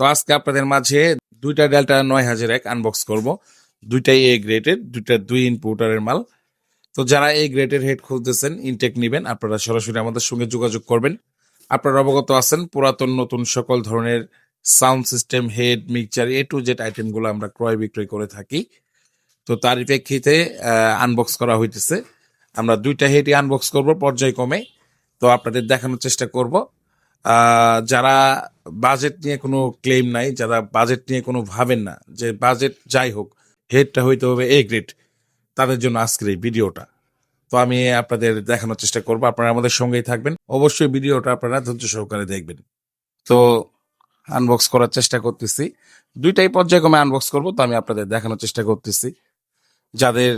তো আজকে আপনাদের মাঝে দুইটা ডেল্টা নয় হাজার এক আনবক্স করব। দুইটাই এ গ্রেডের দুইটা দুই ইনপুটারের মাল। তো যারা এই গ্রেডের হেড খুঁজতেছেন ইনটেক নেবেন, আপনারা সরাসরি আমাদের সঙ্গে যোগাযোগ করবেন। আপনারা অবগত আছেন, পুরাতন নতুন সকল ধরনের sound system head mixture A to Z আইটেমগুলো আমরা ক্রয় বিক্রয় করে থাকি। তো তার প্রেক্ষিতে আনবক্স করা হইতেছে। আমরা দুইটা হেডই আনবক্স করব, পর্যায়ক্রমে। তো আপনাদের দেখানোর চেষ্টা করব। যারা বাজেট নিয়ে কোনো ক্লেম নাই, যারা বাজেট নিয়ে কোনো ভাবেন না, যে বাজেট যাই হোক হেডটা হইতে হবে এ গ্রেড তাদের জন্য আজকের এই ভিডিওটা। তো আমি আপনাদের দেখানোর চেষ্টা করব, আপনারা আমাদের সঙ্গেই থাকবেন। অবশ্যই ভিডিওটা আপনারা ধৈর্য সহকারে দেখবেন। তো আনবক্স করার চেষ্টা করতেছি। দুইটাই পর্যায়ক্রমে আনবক্স করব, তো আমি আপনাদের দেখানোর চেষ্টা করতেছি। যাদের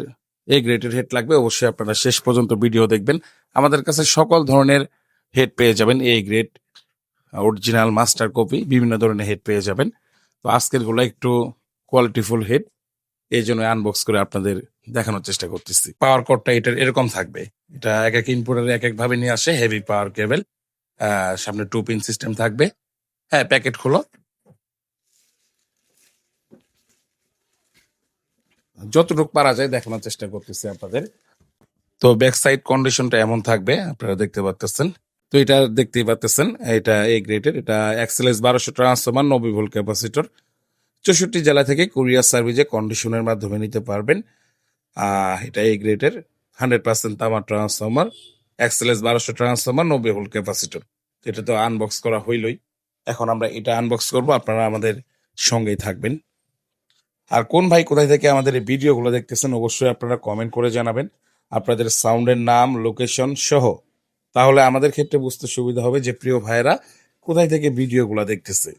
এ গ্রেডের হেড লাগবে, অবশ্যই আপনারা শেষ পর্যন্ত ভিডিও দেখবেন। আমাদের কাছে সকল ধরনের হেড পেয়ে যাবেন A grade original master copy বিভিন্ন ধরনের হেড পেয়ে যাবেন। তো আজকেরগুলো একটু কোয়ালিটিফুল হেড এই জন্য আনবক্স করে আপনাদের দেখানোর চেষ্টা করতেছি। পাওয়ার কোডটা এটার এরকম থাকবে। এটা এক এক ইনপুটের এক এক ভাবে নিয়ে আসে হেভি পাওয়ার কেবল সামনে টু পিন সিস্টেম থাকবে। হ্যাঁ প্যাকেট খুলো। যতটুকু পারা যায় দেখানোর চেষ্টা করতেছি আপনাদের। তো ব্যাক সাইড কন্ডিশনটা এমন থাকবে, আপনারা দেখতে পাচ্ছেন তো এটা দেখতেই পাচ্ছেন এটা এ গ্রেডের এটা এক্সেলেস বারোশো ট্রান্সফর্মার নব্বই ভোল্ট ক্যাপাসিটর চৌষট্টি জেলা থেকে কুরিয়ার সার্ভিসে কন্ডিশনের মাধ্যমে নিতে পারবেন। এটা এ গ্রেডের হান্ড্রেড পার্সেন্ট তামার ট্রান্সফর্মার এক্সেলেস বারোশো ট্রান্সফর্মার নব্বই ভোল্ট ক্যাপাসিটর এটা তো আনবক্স করা হইলই। এখন আমরা এটা আনবক্স করব, আপনারা আমাদের সঙ্গেই থাকবেন। আর কোন ভাই কোথায় থেকে আমাদের ভিডিওগুলো দেখতেছেন, অবশ্যই আপনারা কমেন্ট করে জানাবেন। আপনাদের সাউন্ডের নাম লোকেশন সহ তাহলে আমাদের ক্ষেত্রে বুঝতে সুবিধা হবে যে প্রিয় ভাইয়েরা কোথায় থেকে ভিডিওগুলো দেখতেছে।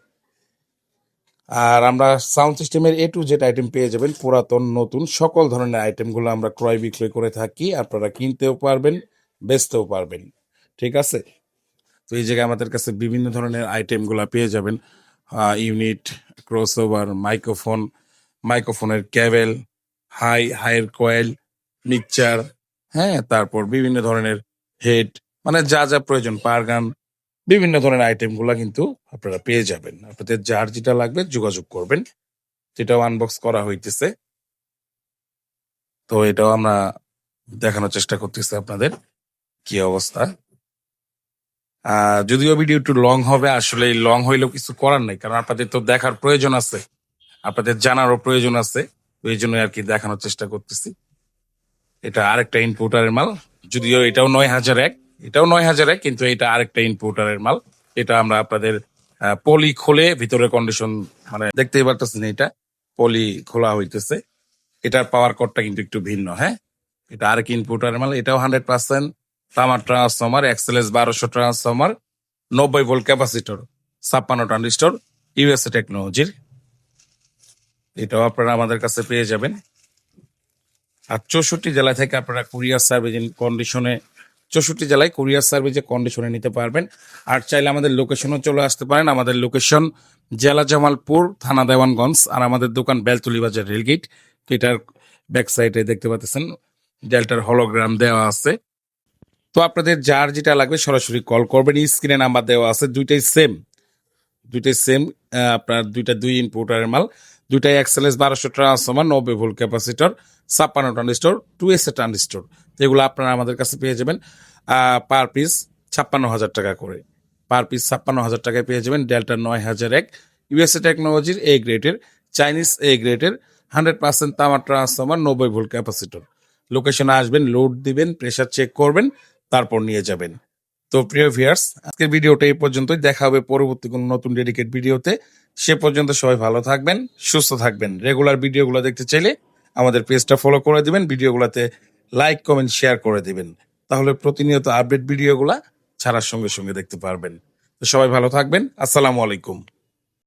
আর আমরা সাউন্ড সিস্টেমের এ টু জেড আইটেম পেয়ে যাবেন, পুরাতন, নতুন, সকল ধরনের আইটেমগুলো আমরা ক্রয় বিক্রয় করে থাকি, আপনারা কিনতেও পারবেন, বেচতেও পারবেন। ঠিক আছে? তো এই জায়গায় আমাদের কাছে বিভিন্ন ধরনের আইটেমগুলো পেয়ে যাবেন। ইউনিট ক্রস ওভার মাইক্রোফোন মাইক্রোফোনের ক্যাবেল হাই হাইয়ের কয়েল মিক্সচার হ্যাঁ তারপর বিভিন্ন ধরনের হেড মানে যা যা প্রয়োজন, পার গান, বিভিন্ন ধরনের আইটেমগুলো কিন্তু আপনারা পেয়ে যাবেন। আপনাদের যার যেটা লাগবে যোগাযোগ করবেন। যেটাও আনবক্স করা হইতেছে। তো এটাও আমরা দেখানোর চেষ্টা করতেছি আপনাদের কি অবস্থা। যদিও ভিডিও একটু লং হবে, আসলে লং হইলেও কিছু করার নাই, কারণ আপনাদের তো দেখার প্রয়োজন আছে। আপনাদের জানারও প্রয়োজন আছে এই জন্য আর কি দেখানোর চেষ্টা করতেছি। এটা আরেকটা ইনপুটারের মাল, যদিও এটাও নয় হাজার এক। এটাও নয় হাজারে, কিন্তু এটা আরেকটা ইনপুটারের মাল। এটা আমরা আপনাদের পলি খুলে ভিতরে কন্ডিশন মানে দেখতেই পারতেছেন এটা, পলি খোলা হইতেছে। এটার পাওয়ার কোডটা কিন্তু একটু ভিন্ন হ্যাঁ? এটা আরেক ইনপুটারের মাল, এটাও হান্ড্রেড পার্সেন্ট তামার ট্রান্সফর্মার এক্সেলেস বারোশো ট্রান্সফর্মার নব্বই ভোল্ট ক্যাপাসিটর ছাপ্পান্ন ট্রানজিস্টর ইউএসএ টেকনোলজির এটাও আপনারা আমাদের কাছে পেয়ে যাবেন। আর চৌষট্টি জেলা থেকে আপনারা কুরিয়ার সার্ভিস কন্ডিশনে চৌষট্টি জেলায় কুরিয়ার সার্ভিসে কন্ডিশনে নিতে পারবেন। আর চাইলে আমাদের লোকেশনও চলে আসতে পারেন। আমাদের লোকেশন জেলা জামালপুর, থানা দেওয়ানগঞ্জ, আর আমাদের দোকান বেলতুলি বাজার রেলগেট এটার ব্যাক সাইডে দেখতে পাচ্ছেন ডেল্টার হলোগ্রাম দেওয়া আছে। তো আপনাদের যার যেটা লাগবে সরাসরি কল করবেন। স্ক্রিনে নাম্বার দেওয়া আছে, দুইটাই সেম দুইটাই সেম আপনার দুইটা দুই ইনপুটারের মাল। দুইটাই এক্সেলেস বারোশো ট্রান্সফর্মার নব্বই ভোল্ট ক্যাপাসিটর ছাপ্পান্ন transistor two S A transistor এগুলো আপনারা আমাদের কাছে পেয়ে যাবেন পার পিস ছাপ্পান্ন হাজার টাকা করে। পার পিস ছাপ্পান্ন হাজার টাকায় পেয়ে যাবেন ডেল্টা নয় হাজার এক। ইউএসএ টেকনোলজির এ গ্রেডের চাইনিজ এ গ্রেডের হান্ড্রেড পার্সেন্ট তামার ট্রান্সফর্মার নব্বই ভোল্ট ক্যাপাসিটর লোকেশনে আসবেন লোড দিবেন প্রেশার চেক করবেন, তারপর নিয়ে যাবেন। তো প্রিয় ভিয়ার্স আজকের ভিডিওটা এই পর্যন্তই। দেখা হবে পরবর্তী কোনো নতুন ডেডিকেট ভিডিওতে। সে পর্যন্ত সবাই ভালো থাকবেন, সুস্থ থাকবেন। রেগুলার ভিডিওগুলো দেখতে চাইলে আমাদের পেজটা ফলো করে দিবেন, ভিডিওগুলোতে লাইক কমেন্ট শেয়ার করে দিবেন। তাহলে প্রতিনিয়ত আপডেট ভিডিওগুলা ছাড়ার সঙ্গে সঙ্গে দেখতে পারবেন। তো সবাই ভালো থাকবেন। আসসালামু আলাইকুম।